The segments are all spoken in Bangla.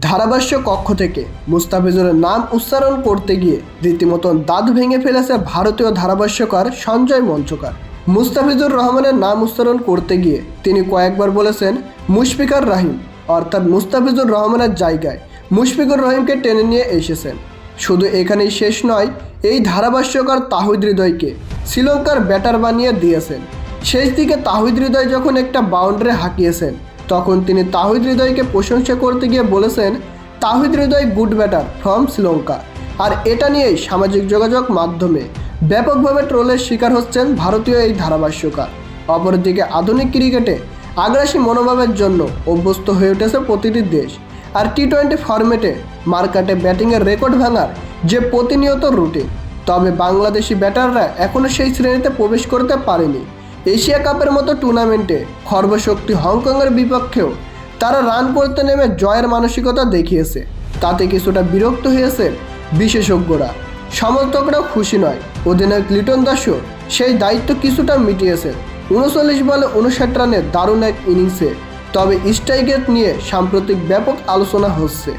ধারাভাষ্য কক্ষ থেকে মুস্তাফিজুরের নাম উচ্চারণ করতে গিয়ে রীতিমতন দাঁত ভেঙে ফেলেছে ভারতীয় ধারাভাষ্যকার সঞ্জয় মঞ্চকার। মুস্তাফিজুর রহমানের নাম উচ্চারণ করতে গিয়ে তিনি কয়েকবার বলেছেন, মুশফিকার রাহিম। অর্থাৎ মুস্তাফিজুর রহমানের জায়গায় মুশফিকুর রহিমকে টেনে নিয়ে এসেছেন। শুধু এখানেই শেষ নয়, এই ধারাভাষ্যকার তাহিদ হৃদয়কে শ্রীলঙ্কার ব্যাটার বানিয়ে দিয়েছেন। শেষ দিকে তাহিদ হৃদয় যখন একটা বাউন্ডারি হাঁকিয়েছেন তখন তিনি তাহিদ হৃদয়কে প্রশংসা করতে গিয়ে বলেছেন, Towhid Hridoy good batter from Sri Lanka. আর এটা নিয়েই সামাজিক যোগাযোগ মাধ্যমে ব্যাপকভাবে ট্রোলের শিকার হচ্ছেন ভারতীয় এই ধারাভাষ্যকার। অপরদিকে আধুনিক ক্রিকেটে আগ্রাসী মনোভাবের জন্য অভ্যস্ত হয়ে উঠেছে প্রতিটি দেশ। আর টি টোয়েন্টি ফরম্যাটে মার্কাটে ব্যাটিংয়ের রেকর্ড ভাঙার যে প্রতিনিয়ত রুটিন, তবে বাংলাদেশি ব্যাটাররা এখনও সেই শ্রেণীতে প্রবেশ করতে পারেনি। এশিয়া কাপের মতো টুর্নামেন্টে খর্বশক্তি হংকংয়ের বিপক্ষেও তারা রান করতে নেমে জয়ের মানসিকতা দেখিয়েছে। তাতে কিছুটা বিরক্ত হয়েছে বিশেষজ্ঞরা। সমর্থকরাও খুশি নয়। অধিনায়ক লিটন দাসও সেই দায়িত্ব কিছুটা মিটিয়েছে। উনচল্লিশ বলে উনষাট রানের দারুণ এক ইনিংসে। তবে স্ট্রাইকেট নিয়ে সাম্প্রতিক ব্যাপক আলোচনা হচ্ছে।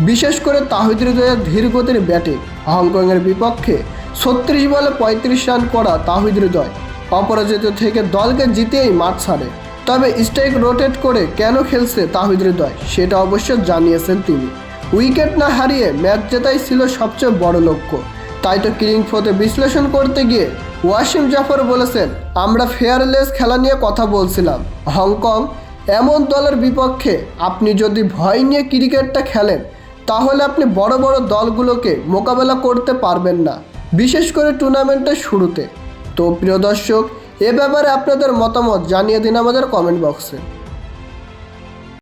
বিশেষ করে তাহিদ হৃদয়ের ধীরগতির ব্যাটিং হংকংয়ের বিপক্ষে ছত্রিশ বলে পঁয়ত্রিশ রান করা তাহিদ হৃদয় অপরাজিত থেকে দলকে জিতেই মাঠ ছাড়ে। তবে স্ট্রাইক রোটেট করে কেন খেলছে তাহিদ হৃদয়, সেটা অবশ্য জানিয়েছেন তিনি। উইকেট না হারিয়ে ম্যাচ জেতাই ছিল সবচেয়ে বড় লক্ষ্য। তাই তো কিলিং ফোতে বিশ্লেষণ করতে গিয়ে ওয়াসিম জাফর বলেছেন, আমরা ফেয়ারলেস খেলা নিয়ে কথা বলছিলাম। হংকং, এমন দলের বিপক্ষে আপনি যদি ভয় নিয়ে ক্রিকেটটা খেলেন, তাহলে আপনি বড় বড় দলগুলোকে মোকাবেলা করতে পারবেন না। বিশেষ করে টুর্নামেন্টের শুরুতে। তো প্রিয় দর্শক এ ব্যাপারে আপনাদের মতামত জানিয়ে দিন আমাদের কমেন্ট বক্সে